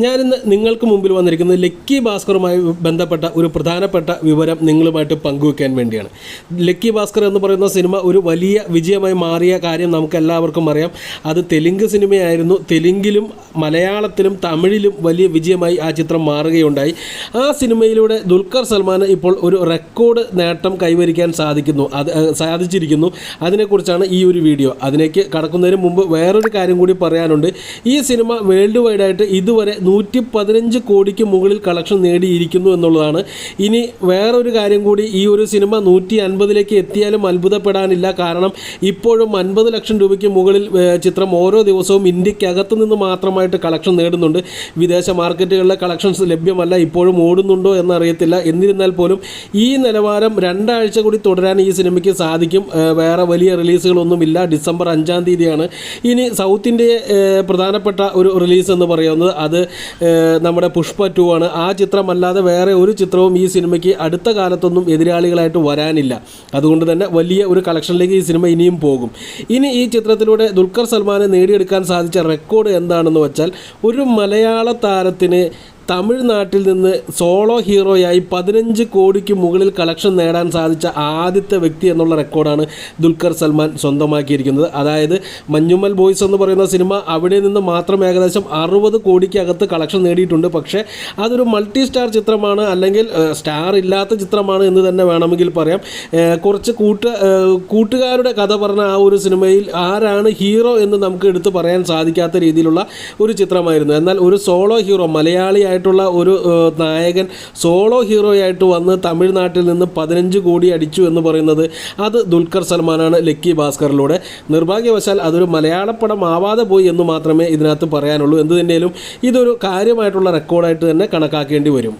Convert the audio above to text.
ഞാനിന്ന് നിങ്ങൾക്ക് മുമ്പിൽ വന്നിരിക്കുന്നത് ലക്കി ഭാസ്കറുമായി ബന്ധപ്പെട്ട ഒരു പ്രധാനപ്പെട്ട വിവരം നിങ്ങളുമായിട്ട് പങ്കുവെക്കാൻ വേണ്ടിയാണ്. ലക്കി ഭാസ്കർ എന്ന് പറയുന്ന സിനിമ ഒരു വലിയ വിജയമായി മാറിയ കാര്യം നമുക്ക് എല്ലാവർക്കും അറിയാം. അത് തെലുങ്ക് സിനിമയായിരുന്നു. തെലുങ്കിലും മലയാളത്തിലും തമിഴിലും വലിയ വിജയമായി ആ ചിത്രം മാറുകയുണ്ടായി. ആ സിനിമയിലൂടെ ദുൽഖർ സൽമാന് ഇപ്പോൾ ഒരു റെക്കോർഡ് നേട്ടം കൈവരിക്കാൻ സാധിക്കുന്നു. അത് സാധിച്ചിരിക്കുന്നു. അതിനെക്കുറിച്ചാണ് ഈ ഒരു വീഡിയോ. അതിലേക്ക് കടക്കുന്നതിന് മുമ്പ് വേറൊരു കാര്യം കൂടി പറയാനുണ്ട്. ഈ സിനിമ വേൾഡ് വൈഡായിട്ട് ഇതുവരെ നൂറ്റി പതിനഞ്ച് കോടിക്ക് മുകളിൽ കളക്ഷൻ നേടിയിരിക്കുന്നു എന്നുള്ളതാണ്. ഇനി വേറൊരു കാര്യം കൂടി ഈ ഒരു സിനിമ നൂറ്റി അൻപതിലേക്ക് എത്തിയാലും അത്ഭുതപ്പെടാനില്ല. കാരണം ഇപ്പോഴും അൻപത് ലക്ഷം രൂപയ്ക്ക് മുകളിൽ ചിത്രം ഓരോ ദിവസവും ഇന്ത്യക്കകത്ത് നിന്ന് മാത്രമായിട്ട് കളക്ഷൻ നേടുന്നുണ്ട്. വിദേശ മാർക്കറ്റുകളിലെ കളക്ഷൻസ് ലഭ്യമല്ല ഇപ്പോഴും ഓടുന്നുണ്ടോ എന്നറിയത്തില്ല. എന്നിരുന്നാൽ പോലും ഈ നിലവാരം രണ്ടാഴ്ച കൂടി തുടരാൻ ഈ സിനിമയ്ക്ക് സാധിക്കും. വേറെ വലിയ റിലീസുകളൊന്നുമില്ല. ഡിസംബർ അഞ്ചാം തീയതിയാണ്. ഇനി സൗത്ത് ഇന്ത്യയെ പ്രധാനപ്പെട്ട ഒരു റിലീസ് എന്ന് പറയുന്നത്. അത് നമ്മുടെ പുഷ്പ ടു ആണ്. ആ ചിത്രമല്ലാതെ വേറെ ഒരു ചിത്രവും ഈ സിനിമയ്ക്ക് അടുത്ത കാലത്തൊന്നും എതിരാളികളായിട്ട് വരാനില്ല. അതുകൊണ്ട് തന്നെ വലിയ ഒരു കളക്ഷനിലേക്ക് ഈ സിനിമ ഇനിയും പോകും. ഇനി ഈ ചിത്രത്തിലൂടെ ദുൽഖർ സൽമാനെ നേടിയെടുക്കാൻ സാധിച്ച റെക്കോർഡ് എന്താണെന്ന് വെച്ചാൽ ഒരു മലയാള താരത്തിന് തമിഴ്നാട്ടിൽ നിന്ന് സോളോ ഹീറോയായി പതിനഞ്ച് കോടിക്ക് മുകളിൽ കളക്ഷൻ നേടാൻ സാധിച്ച ആദ്യത്തെ വ്യക്തി എന്നുള്ള റെക്കോർഡാണ് ദുൽഖർ സൽമാൻ സ്വന്തമാക്കിയിരിക്കുന്നത്. അതായത് മഞ്ഞുമ്മൽ ബോയ്സ് എന്ന് പറയുന്ന സിനിമ അവിടെ നിന്ന് മാത്രം ഏകദേശം അറുപത് കോടിക്കകത്ത് കളക്ഷൻ നേടിയിട്ടുണ്ട്. പക്ഷേ അതൊരു മൾട്ടി സ്റ്റാർ ചിത്രമാണ് അല്ലെങ്കിൽ സ്റ്റാർ ഇല്ലാത്ത ചിത്രമാണ് എന്ന് തന്നെ വേണമെങ്കിൽ പറയാം. കുറച്ച് കൂട്ട് കൂട്ടുകാരുടെ കഥ പറഞ്ഞ ആ ഒരു സിനിമയിൽ ആരാണ് ഹീറോ എന്ന് നമുക്ക് എടുത്തു പറയാൻ സാധിക്കാത്ത രീതിയിലുള്ള ഒരു ചിത്രമായിരുന്നു. എന്നാൽ ഒരു സോളോ ഹീറോ മലയാളിയായിട്ടുള്ള ഒരു നായകൻ സോളോ ഹീറോ ആയിട്ട് വന്ന് തമിഴ്നാട്ടിൽ നിന്ന് പതിനഞ്ച് കോടി അടിച്ചു എന്ന് പറയുന്നത് അത് ദുൽഖർ സൽമാനാണ് ലക്കി ഭാസ്കറിലൂടെ. നിർഭാഗ്യവശാൽ അതൊരു മലയാള പടം ആവാതെ പോയി എന്ന് മാത്രമേ ഇതിനകത്ത് പറയാനുള്ളൂ. എന്തു തന്നെയാലും ഇതൊരു കാര്യമായിട്ടുള്ള റെക്കോർഡായിട്ട് തന്നെ കണക്കാക്കേണ്ടി വരും.